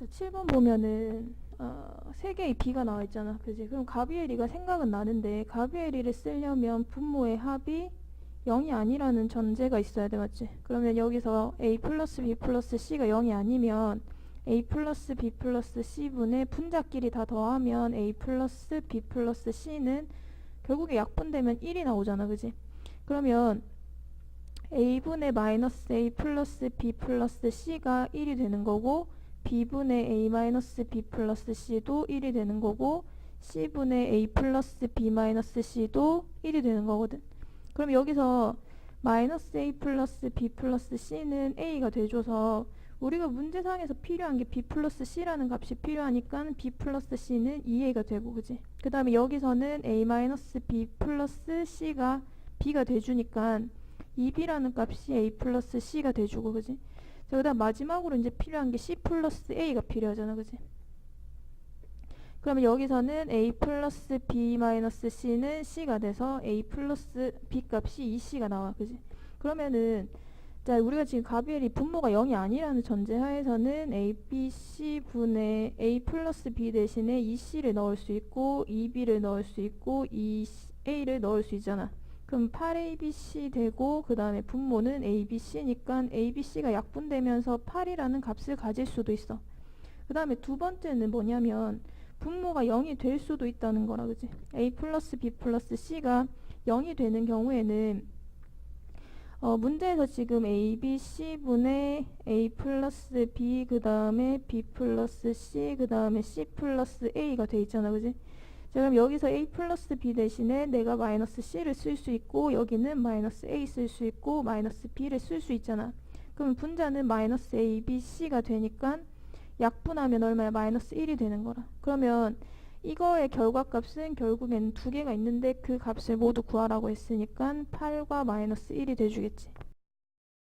자, 7번 보면은 어, 3개의 b가 나와 있잖아. 그지? 그럼 가비에리가 생각은 나는데 가비에리를 쓰려면 분모의 합이 0이 아니라는 전제가 있어야 돼. 맞지? 그러면 여기서 a 플러스 b 플러스 c가 0이 아니면 a 플러스 b 플러스 c분의 분자끼리 다 더하면 a 플러스 b 플러스 c는 결국에 약분되면 1이 나오잖아. 그지? 그러면 a분의 마이너스 a 플러스 b 플러스 c가 1이 되는 거고 b분의 a 마이너스 b 플러스 c도 1이 되는 거고 c분의 a 플러스 b 마이너스 c도 1이 되는 거거든. 그럼 여기서 마이너스 a 플러스 b 플러스 c는 a가 돼줘서 우리가 문제상에서 필요한 게 b 플러스 c라는 값이 필요하니까 b 플러스 c는 2a가 되고 그지? 그 다음에 여기서는 a 마이너스 b 플러스 c가 b가 돼주니까 2b라는 값이 a 플러스 c가 돼주고 그지? 자, 그 다음 마지막으로 이제 필요한 게 c 플러스 a가 필요하잖아 그지? 그러면 여기서는 a 플러스 b 마이너스 c는 c가 돼서 a 플러스 b 값이 2c가 나와 그지? 그러면은 자 우리가 지금 가비엘이 분모가 0이 아니라는 전제 하에서는 a, b, c 분의 a 플러스 b 대신에 2c를 넣을 수 있고 2b를 넣을 수 있고 2a를 넣을 수 있잖아 그럼 8abc 되고 그 다음에 분모는 abc니까 abc가 약분되면서 8이라는 값을 가질 수도 있어. 그 다음에 두 번째는 뭐냐면 분모가 0이 될 수도 있다는 거라 그지. A 플러스 b 플러스 c가 0이 되는 경우에는 어, 문제에서 지금 a, b, c 분의 a 플러스 b 그 다음에 b 플러스 c 그 다음에 c 플러스 a가 돼 있잖아. 그지? 자 그럼 여기서 a 플러스 b 대신에 내가 마이너스 c를 쓸 수 있고 여기는 마이너스 a 쓸 수 있고 마이너스 b를 쓸 수 있잖아 그럼 분자는 마이너스 a, b, c가 되니까 약분하면 얼마야? 마이너스 1이 되는 거라. 그러면 이거의 결과값은 결국에는 두 개가 있는데 그 값을 모두 구하라고 했으니까 8과 마이너스 1이 돼주겠지.